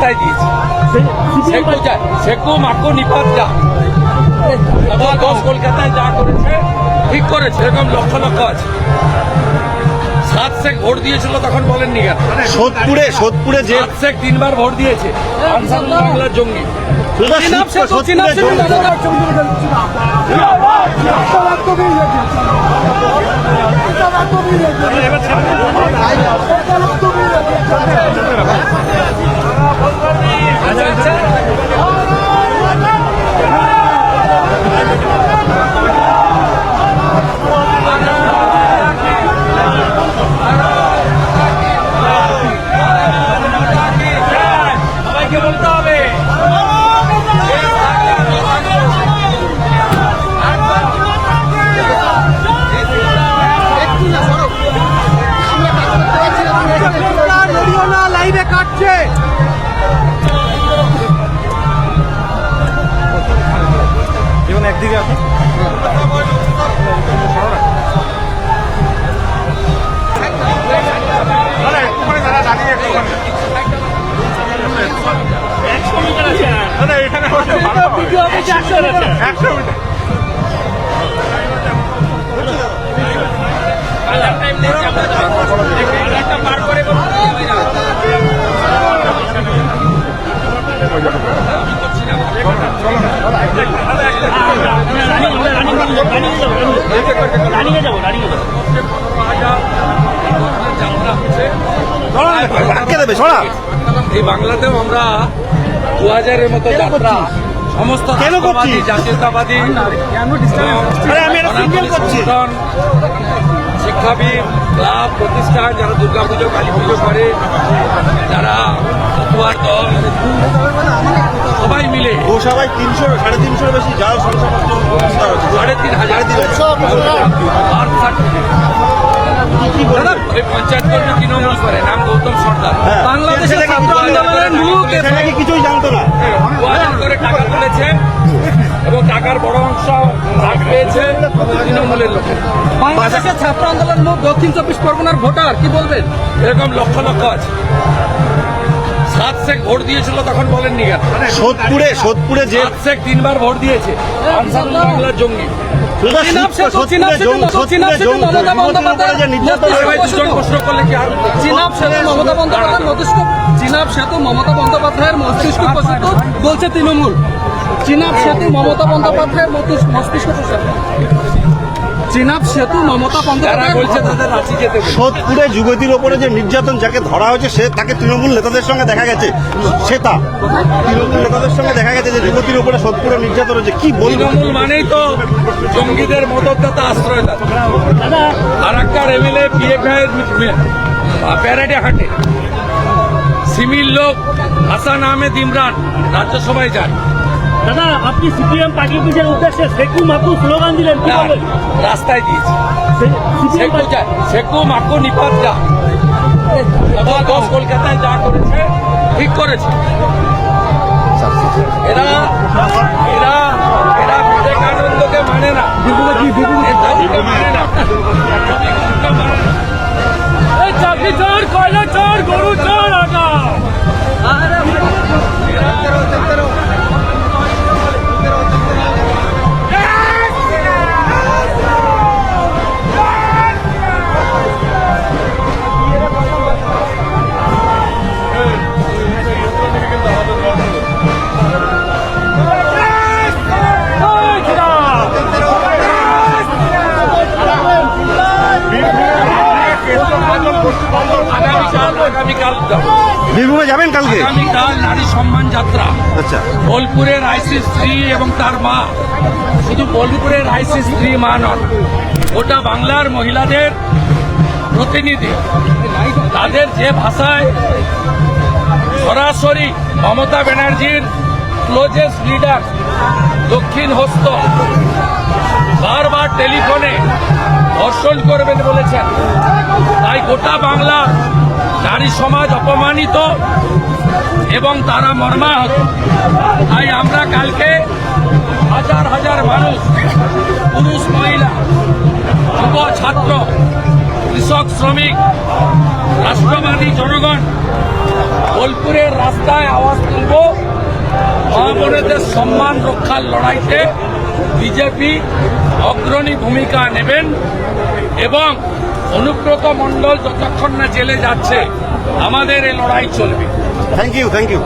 রাস্তায় দিয়েছে। সেকু মাকু নিপাত যা। দশ কলকাতায় যা করেছে ঠিক করেছে এরকম লক্ষ লক্ষ আছে। সাত শেখ ভোট দিয়েছিল তখন বলেননি কেন? সোদপুরে সোদপুরে যে সাত শেখ তিনবার ভোট দিয়েছে। বাংলার জঙ্গি। দাদা, আলাদা টাইম দিয়েছি আমরা আলাদা ছড়া। এই বাংলাতেও আমরা দু হাজারের মতো যাত্রা সমস্ত কেন করছি? জাতীয়তাবাদী আমি সিঙ্গেল করছি। শিক্ষাবিদ ক্লাব প্রতিষ্ঠান যারা দুর্গা পুজো কালী পুজো করে যারা ফতুয়ার দল সবাই মিলে। ও সবাই তিনশো সাড়ে তিনশোর বেশি যাও শংসাপত্র সাড়ে তিন হাজার। বার্থ সার্টিফিকেট দাদা, পঞ্চায়েত কর্মী তৃণমূল করে নাম গৌতম সর্দার। বাংলাদেশের ছাত্র আন্দোলনের মুখ নাকি কিছুই জানতো না। করে টাকা তুলেছে এবং টাকার বড় অংশ ভাগ পেয়েছে তৃণমূলের লোকের বাংলাদেশের ছাত্র আন্দোলন মুখ দক্ষিণ চব্বিশ পরগনার ভোটার কি বলবেন? এরকম লক্ষ লক্ষ আছে। সাত ভোট দিয়েছিল তখন বলেননি কেন? সোদপুরে সোদপুরে যে সাত তিনবার ভোট দিয়েছে। আনসারুল বাংলার জঙ্গি। মমতা বন্দ্যোপাধ্যায়ের মস্তিষ্ক প্রসূত বলছে তৃণমূল। চিনাব সেতু মমতা বন্দ্যোপাধ্যায়ের মস্তিষ্ক প্রসূত চিনাব সেতু মমতা বন্দ্যোপাধ্যায় বলছে তাদের রাঁচি যেতে। সোদপুরে যুবতীর ওপরে যে নির্যাতন যাকে ধরা হয়েছে সে তাকে তৃণমূল নেতাদের সঙ্গে দেখা গেছে। সে তা। তৃণমূল নেতাদের সঙ্গে দেখা গেছে যে যুবতীর উপরে সোদপুরে নির্যাতন হচ্ছে কি বলব? তৃণমূল মানেই তো জঙ্গিদের মদতদাতা আশ্রয়দাতা আর একটা এমএলএ পিএফআই প্যারেডে হাঁটে। সিমির লোক হাসান আহমেদ ইমরান রাজ্যসভায় যান দাদা আপনি সিপিএম পার্টি অফিসের উদ্দেশ্যে সেকু মাকু স্লোগান দিলেন কি না, রাস্তায় দিয়েছে। সেকু যা- সেকু মাকু নিপাত যা। দশ কলকাতায় যা করেছে ঠিক করেছে। এরা এরা এরা বিবেকানন্দকে মানে না। বীরভূমে যাবেন কালকে? আগামীকাল নারী সম্মান যাত্রা। আচ্ছা। বোলপুরের আইসি স্ত্রী এবং তার মা। শুধু বোলপুরের আইসি স্ত্রী মা নন গোটা বাংলার মহিলাদের প্রতিনিধি। তাদের যে ভাষায় সরাসরি মমতা ব্যানার্জির ক্লোজেস্ট লিডার দক্ষিণ হস্ত বারবার টেলিফোনে ধর্ষণ করবেন বলেছেন। তাই গোটা বাংলা, নারী সমাজ অপমানিত এবং তারা মর্মাহত। তাই আমরা কালকে হাজার হাজার মানুষ, পুরুষ, মহিলা, যুব, ছাত্র, কৃষক, শ্রমিক, রাষ্ট্রবাদী জনগণ বোলপুরের রাস্তায় আওয়াজ তুলব। মা সম্মান রক্ষার লড়াইতে বিজেপি অগ্রণী ভূমিকা নেবেন এবং অনুব্রত মণ্ডল যতক্ষণ না জেলে যাচ্ছে, আমাদের এই লড়াই চলবে। Thank you thank you